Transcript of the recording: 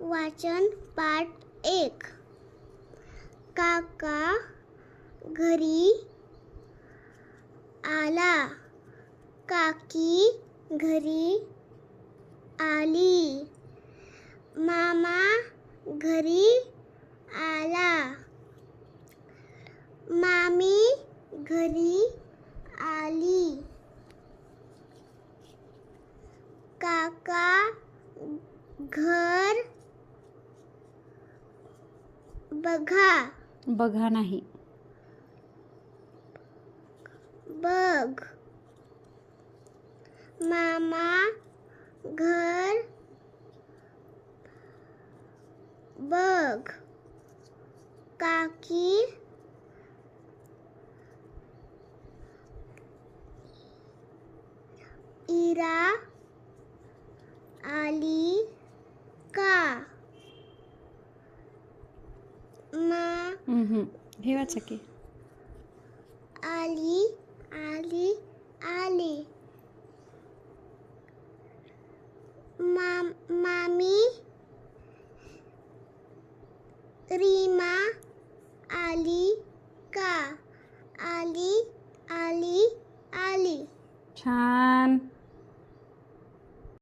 वाचन पाठ एक। काका घरी आला। काकी घरी आली। मामा घरी आला। मामी घरी आली। काका घर बघा. बघा नाही. बघ. मामा घर. बघ. काकी. इरा. आली. का? हे वाचा की आली आली आली माम मामी रीमा आली का आली आली आली छान